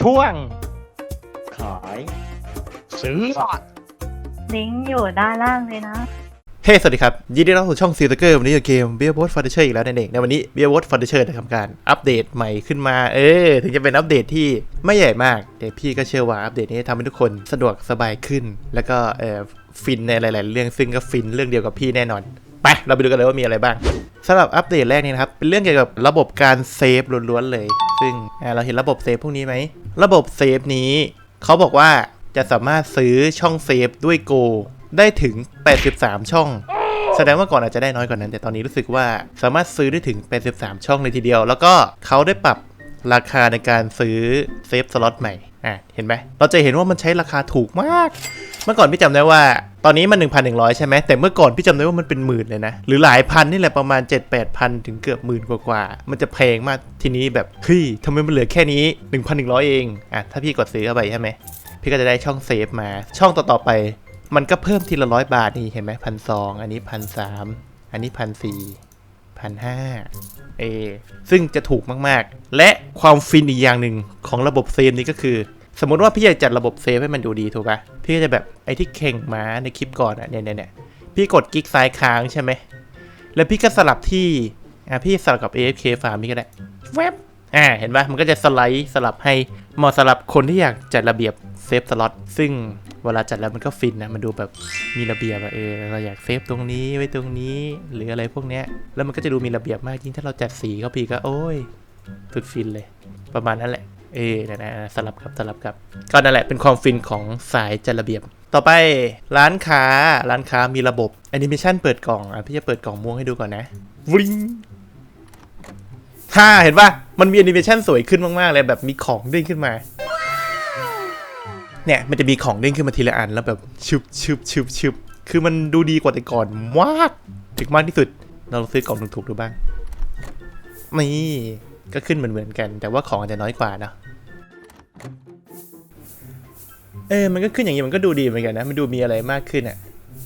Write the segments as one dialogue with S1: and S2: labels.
S1: ช่วง
S2: ขาย
S1: ซื้อ
S3: ลิงก์อยู่ด้านล่างเลยนะ
S4: เฮ้สวัสดีครับยินดีต้อนรับสู่ช่องซีตเกอร์วันนี้กับเกม b e e r b o a t f u n d a t u r e อีกแล้วนั่นเองในวันนี้ b e e r b o a t f u n d a t u r e จะทำการอัปเดตใหม่ขึ้นมา เออ ถึงจะเป็นอัปเดตที่ไม่ใหญ่มาก แต่พี่ก็เชื่อว่าอัปเดตนี้จะทำให้ทุกคนสะดวกสบายขึ้น แล้วก็เออฟินในหลาย ๆ เรื่องซึ่งก็ฟินเรื่องเดียวกับพี่แน่นอนไปเราไปดูกันเลยว่ามีอะไรบ้าง สำหรับอัปเดตแรกนี้นะครับ เป็นเรื่องเกี่ยวกับระบบการเซฟล้วนๆเลย ซึ่งอ่าเราเห็นระบบเซฟพวกนี้ไหม ระบบเซฟนี้เขาบอกว่าจะสามารถซื้อช่องเซฟด้วยโก ได้ถึง 83 ช่อง แสดงว่าก่อนอาจจะได้น้อยกว่านั้น แต่ตอนนี้รู้สึกว่าสามารถซื้อได้ถึง 83 ช่องเลยทีเดียว แล้วก็เขาได้ปรับราคาในการซื้อเซฟสล็อตใหม่ อะ เห็นไหม เราจะเห็นว่ามันใช้ราคาถูกมาก เมื่อก่อนพี่จำได้ว่าตอนนี้มัน 1,100 ใช่ไหมแต่เมื่อก่อนพี่จำได้ว่ามันเป็นหมื่นเลยนะ หรือหลายพันนี่แหละประมาณ 7 8พันถึงเกือบหมื่นกว่าๆ มันจะแพงมากทีนี้แบบเฮ้ยทำไมมันเหลือแค่นี้ 1,100 เอง อะ ถ้าพี่กดซื้อเข้าไปใช่ไหม พี่ก็จะได้ช่องเซฟมา ช่องต่อๆไป มันก็เพิ่มทีละร้อยบาทนี่เห็นไหมพันสองอันนี้พันสามอันนี้พันสี่พันห้าเอซึ่งจะถูกมากๆ และความฟินอีกอย่างหนึ่งของระบบเซฟนี้ก็คือ สมมติว่าพี่อยากจัดระบบเซฟให้มันดูดีถูกปะพี่ก็จะแบบไอ้ที่เข่งม้าในคลิปก่อนอะเนี่ยเนี่ยเนี่ยพี่กดกิ๊กซ้ายค้างใช่ไหม แล้วพี่ก็สลับที่อะพี่สลับกับ AFK ฟาร์มพี่ก็ได้แวบอ่าเห็นปะมันก็จะสไลด์สลับให้เหมาะสำหรับคนที่อยากจัดระเบียบเซฟสล็อตซึ่งเวลาจัดแล้วมันก็ฟินนะ มันดูแบบมีระเบียบอะเออ เราอยากเซฟตรงนี้ไว้ตรงนี้หรืออะไรพวกเนี้ย แล้วมันก็จะดูมีระเบียบมากยิ่งถ้าเราจัดสีเข้าพีก็โอ้ยสุดฟินเลย ประมาณนั้นแหละ เออนะนะสลับกับสลับกับ ก็นั่นแหละเป็นความฟินของสายจัดระเบียบ ต่อไปร้านค้าร้านค้ามีระบบแอนิเมชันเปิดกล่องอะพี่จะเปิดกล่องม่วงให้ดูก่อนนะวิงฮ่าเห็นปะมันมีแอนิเมชันสวยขึ้นมากๆเลยแบบมีของเด้งขึ้นมาเนี่ยมันจะมีของเด้งขึ้นมาทีละอันแล้วแบบชึบชึบชึบชึบคือมันดูดีกว่าแต่ก่อนมากถึงมากที่สุด เราลองซื้อกล่องถูกๆดูบ้างนี่ก็ขึ้นเหมือนๆกัน แต่ว่าของอาจจะน้อยกว่านะ เออ มันก็ขึ้นอย่างนี้มันก็ดูดีเหมือนกันนะ มันดูมีอะไรมากขึ้นอะ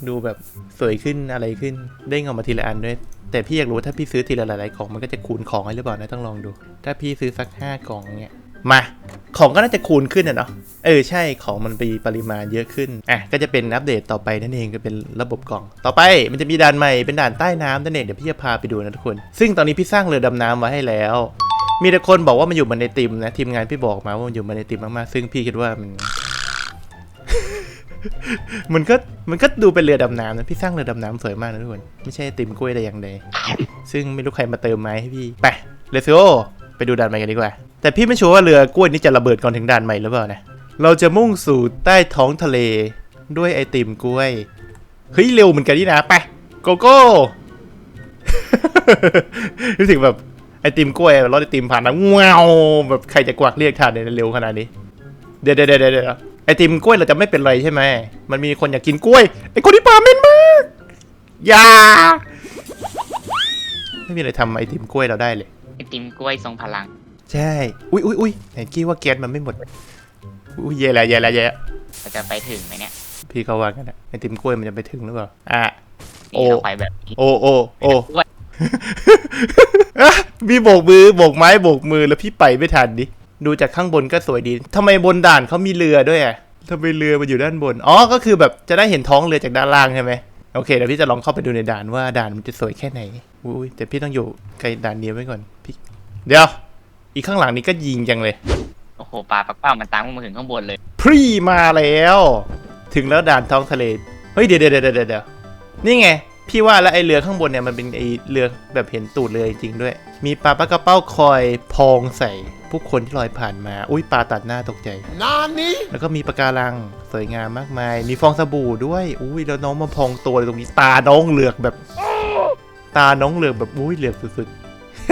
S4: ดูแบบสวยขึ้นอะไรขึ้นเด้งออกมาทีละอันด้วย แต่พี่อยากรู้ถ้าพี่ซื้อทีละหลายๆกล่องมันก็จะคูณของให้หรือเปล่านะต้องลองดู ถ้าพี่ซื้อสักห้ากล่องเนี่ย มา ของก็น่าจะคูณขึ้นอะเนาะ เออใช่ ของมันมีปริมาณเยอะขึ้น อะ ก็จะเป็นอัปเดตต่อไปนั่นเองก็เป็นระบบกล่อง ต่อไปมันจะมีด่านใหม่เป็นด่านใต้น้ำนั่นเองเดี๋ยวพี่จะพาไปดูนะทุกคน ซึ่งตอนนี้พี่สร้างเรือดำน้ำไว้ให้แล้ว มีแต่คนบอกว่ามันอยู่บนในติมนะทีมงานพี่บอกมาว่ามันอยู่บนในติมมากๆซึ่งพี่คิดว่ามัน มันก็มันก็ดูเป็นเรือดำน้ำนะพี่สร้างเรือดำน้ำสวยมากนะทุกคนไม่ใช่ไอติมกล้วยแต่อย่างใดซึ่งไม่รู้ใครมาเติมไหมให้พี่ไปเลสโกไปดูด่านใหม่กันดีกว่า แต่พี่ไม่ชัวร์ว่าเรือกล้วยนี้จะระเบิดก่อนถึงด่านใหม่หรือเปล่านะเราจะมุ่งสู่ใต้ท้องทะเลด้วยไอติมกล้วยเฮ้ยเร็วเหมือนกันนี่นะไปโกโก้รู้สึกแบบ ไอติมกล้วยรถไอติมผ่านนะว้าวแบบใครจะกวักเรียกทานในเร็วขนาดนี้ เดี๋ยวเดี๋ยวเดี๋ยวเดี๋ยวไอติมกล้วยเราจะไม่เป็นไรใช่ไหมมันมีคนอยากกินกล้วยไอคนที่ปาเม่นมากอย่าไม่มีอะไรทำไอติมกล้วยเราได้เลย
S2: ไอติมกล้วยทรงพลัง
S4: ใช่ อุ้ยอุ้ยอุ้ยไหนกี้ว่าแก๊สมันไม่หมดอุ้ยเย่แล้วเย่แล้วเย่แล้ว
S2: เราจะไปถึงไหมเนี่ย
S4: พี่เขาว่ากันนะไอติมกล้วยมันจะไปถึงหรือเปล่าอะโอ้
S2: นี่เราไปแบบนี้
S4: โอ้โอ้โอ้
S2: กล้วย
S4: อะ มีโบกมือโบกไม้โบกมือแล้วพี่ไปไม่ทันดิ ดูจากข้างบนก็สวยดีทำไมบนด่านเขามีเรือด้วยอะทำไมเรือมันอยู่ด้านบน อ๋อ ก็คือแบบจะได้เห็นท้องเรือจากด้านล่างใช่ไหมโอเคเดี๋ยวพี่จะลองเข้าไปดูในด่านว่าด่านมันจะสวยแค่ไหน อุ้ยแต่พี่ต้องอยู่ไกลด่านนี้ไว้ก่อนพี่ เดี๋ยว อีกข้างหลังนี้ก็ยิงจังเลย
S2: โอ้โหปลาปักเป้ามันตามพวกมาถึงข้างบนเลย
S4: พรีมาแล้ว ถึงแล้วด่านท้องทะเล เฮ้ยเดี๋ยวเดี๋ยวเดี๋ยวเดี๋ยวเดี๋ยวนี่ไง พี่ว่าแล้วไอเรือข้างบนเนี่ยมันเป็นไอเรือแบบเห็นตูดเรือจริงๆด้วย มีปลาปลากระเป้าคอยพองใส่ผู้คนที่ลอยผ่านมา อุ้ยปลาตัดหน้าตกใจ
S1: นานนี้
S4: แล้วก็มีปะการังสวยงามมากมาย มีฟองสบู่ด้วย อุ้ยแล้วน้องมาพองตัวเลยตรงนี้ตาน้องเหลือกแบบ ตาน้องเหลือกแบบอุ้ยเหลือกสุด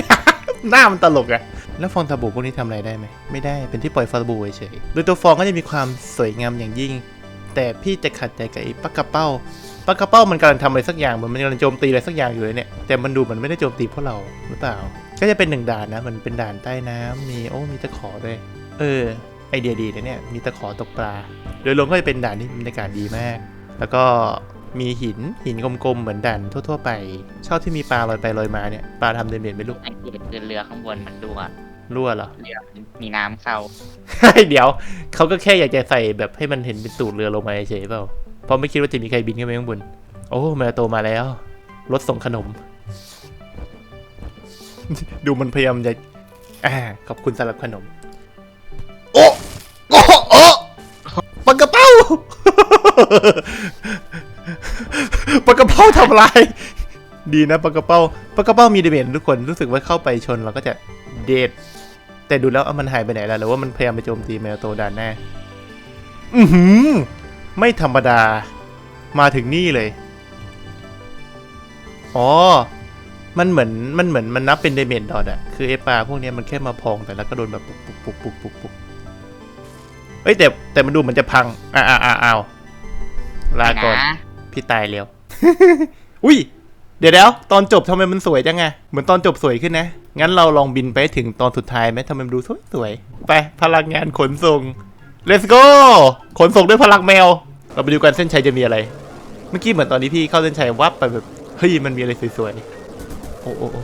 S4: ๆ หน้ามันตลกอะแล้วฟองสบู่พวกนี้ทำอะไรได้ไหมไม่ได้เป็นที่ปล่อยฟองสบู่เฉยๆโดยตัวฟองก็จะมีความสวยงามอย่างยิ่ง แต่พี่จะขัดใจกับไอ้ปลากระเป้าปลากระเป้ามันกำลังทำอะไรสักอย่างเหมือนมันกำลังโจมตีอะไรสักอย่างอยู่เลยเนี่ยแต่มันดูมือนไม่ได้โจมตีพวกเราหรือเปล่า ก็จะเป็นหนึ่งด่านนะมันเป็นด่านใต้น้ำมีโอ้มีตะขอด้วย เออไอเดียดีนะเนี่ยมีตะขอตกปลา โดยรวมก็จะเป็นด่านที่บรรยากาศดีมาก แล้วก็มีหินหินกลมๆเหมือนด่านทั่ว ๆ ไป ชอบที่มีปลาลอยไปลอยมาเนี่ยปลาทำเด่นๆไปลูก
S2: ไอ้ที่เป็นเรือข้างบนมันดูอะ
S4: รั่วเหรอ
S2: เรือมีน้ำเข้า
S4: เดี๋ยวเขาก็แค่อยากจะใส่แบบให้มันเห็นเป็นตูดเรือลงมาเฉยๆเปล่าเพราะไม่คิดว่าจะมีใครบินขึ้นไปข้างบน โอ้แมวโตมาแล้ว รถส่งขนม ดูมันพยายามจะอ่าขอบคุณสำหรับขนม โอ้โอ้โอ้ปากกระเป้า ปากกระเป้าทำลาย ดีนะปากกระเป้าปากกระเป้ามีเดเมจทุกคนรู้สึกว่าเข้าไปชนเราก็จะ เดดแต่ดูแล้วเอามันหายไปไหนแล้วหรือว่ามันพยายามไปโจมตีแมวโตด่านหน้าอือหือ ไม่ธรรมดา มาถึงนี่เลย อ๋อ มันเหมือน มันเหมือนมันนับเป็นเดเมจดอทอะคือไอ้ปลาพวกเนี้ยมันแค่มาพองแต่แล้วก็โดนแบบปุกปุกปุกปุกปุกปุกเอ้ยแต่แต่มันดูเหมือนจะพัง อ่าอ่าอ่าอ้าวลาก่อน
S2: นะ
S4: พี่ตายแล้วอุ้ย เดี๋ยวแล้วตอนจบทำไมมันสวยจังไง เหมือนตอนจบสวยขึ้นนะ งั้นเราลองบินไปให้ถึงตอนสุดท้ายไหมทำไมมันดูสวยๆ ไปพลังงานขนส่ง let's go ขนส่งด้วยพลังแมว เราไปดูกันเส้นชัยจะมีอะไร เมื่อกี้เหมือนตอนนี้พี่เข้าเส้นชัยวับไปแบบ เฮ้ย มันมีอะไรสวยๆ โอ้โอ้โอ้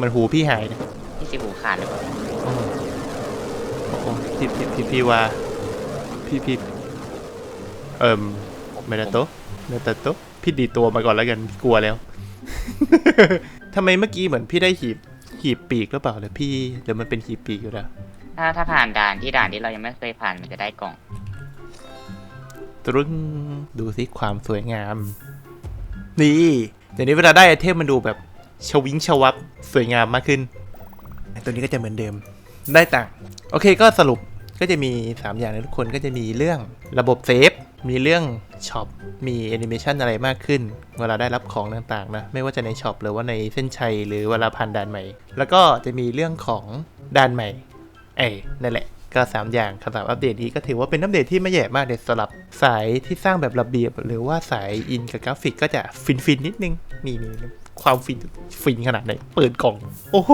S4: มันหูพี่หายนะ
S2: พี่สิหูขาดหรือเปล่า
S4: โอ้โอ้โอ้พี่พี่พี่พี่ว่า พี่พี่เอิ่มเมนาโตะเมนาโตะพี่ดีตัวมาก่อนแล้วกันกลัวแล้วทำไมเมื่อกี้เหมือนพี่ได้หีบ หีบปีกหรือเปล่าหรือพี่หรือมันเป็นหีบปีกอยู่แล้ว
S2: ถ้าถ้าผ่านด่านที่ด่านที่เรายังไม่เคยผ่านมันจะได้กล่อง
S4: ตรึงดูสิความสวยงาม นี่เดี๋ยวนี้เวลาได้ไอเทมมันดูแบบชวิงชวับสวยงามมากขึ้น ตัวนี้ก็จะเหมือนเดิมได้ต่างค์โอเคก็สรุปก็จะมี 3 อย่างนะทุกคนก็จะมีเรื่องระบบเซฟ มีเรื่องช็อปมีแอนิเมชันอะไรมากขึ้น เวลาได้รับของต่างๆนะไม่ว่าจะในช็อปหรือว่าในเส้นชัยหรือเวลาผ่านด่านใหม่ แล้วก็จะมีเรื่องของด่านใหม่เอ้นั่นแหละก็ 3 อย่างสำหรับอัปเดตนี้ก็ถือว่าเป็นอัปเดตที่ไม่แย่มากเลยสำหรับสายที่สร้างแบบระเบียบ หรือว่าสายอินกับกราฟิกก็จะฟินฟินๆนิดนึง นี่นี่ความฟินฟินขนาดไหน เปิดกล่อง โอ้โห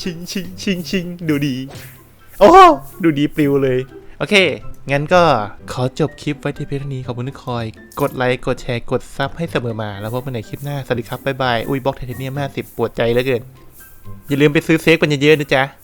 S4: ชิงชิงชิงชิงดูดี โอ้โหดูดีปลิวเลย โอเค งั้นก็ขอจบคลิปไว้ที่เพียงเท่านี้ขอบคุณทุกคอย กดไลค์ กดแชร์ กดซับให้เสมอมา แล้วพบกันในคลิปหน้า สวัสดีครับ บ๊ายบาย อุ้ยบล็อกไทเทเนียม50 ปวดใจเหลือเกิน อย่าลืมไปซื้อเซฟกันเยอะๆนะจ๊ะ